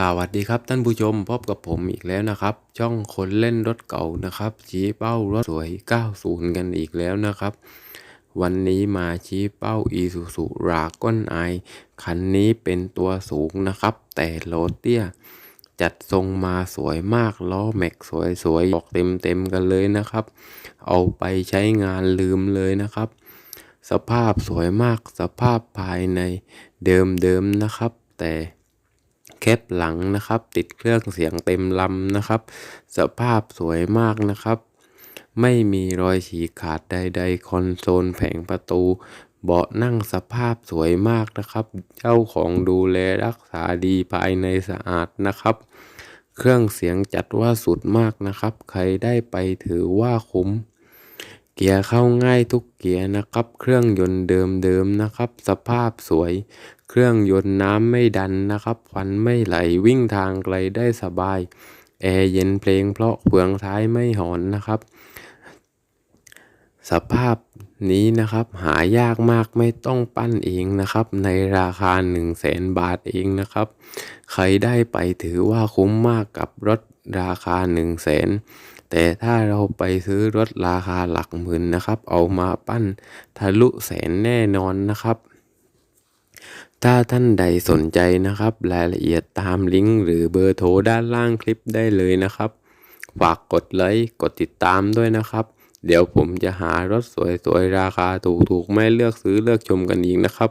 สวัสดีครับท่านผู้ชมพบกับผมอีกแล้วนะครับ ช่องคนเล่นรถเก่านะครับ ชี้เป้ารถสวย 90 กันอีกแล้วนะครับ วันนี้มาชี้เป้า Isuzu r a g o n i คันนี้เป็นตัวสูงนะครับ แต่โลเตี้ย จัดทรงมาสวยมากล้อแม็กสวยๆออกเต็มๆกันเลยนะครับ เอาไปใช้งานลืมเลยนะครับ สภาพสวยมากสภาพภายในเดิมๆนะครับ แต่ แคปหลังนะครับ ติดเครื่องเสียงเต็มลำนะครับ สภาพสวยมากนะครับ ไม่มีรอยฉีกขาดใด ๆ คอนโซลแผงประตู เบาะนั่งสภาพสวยมากนะครับ เจ้าของดูแลรักษาดีภายในสะอาดนะครับ เครื่องเสียงจัดว่าสุดมากนะครับ ใครได้ไปถือว่าคุ้ม เกียร์เข้าง่ายทุกเกียร์นะครับ เครื่องยนต์เดิมๆนะครับ สภาพสวย เครื่องยนต์น้ำไม่ดันนะครับควันไม่ไหลวิ่งทางไกลได้สบายแอร์เย็นเพลงเพราะเฟืองท้ายไม่หอนนะครับ สภาพนี้นะครับหายากมากไม่ต้องปั้นเองนะครับ ในราคา 1 0 0 0 0แสนบาทเองนะครับ ใครได้ไปถือว่าคุ้มมากกับรถราคา 1 0 0 0 0แสน แต่ถ้าเราไปซื้อรถราคาหลักหมื่นนะครับ เอามาปั้นทะลุแสนแน่นอนนะครับ ถ้าท่านใดสนใจนะครับ รายละเอียดตามลิงก์หรือเบอร์โทรด้านล่างคลิปได้เลยนะครับ ฝากกดไลค์กดติดตามด้วยนะครับ เดี๋ยวผมจะหารถสวยๆราคาถูกๆไม่เลือกซื้อเลือกชมกันอีกนะครับ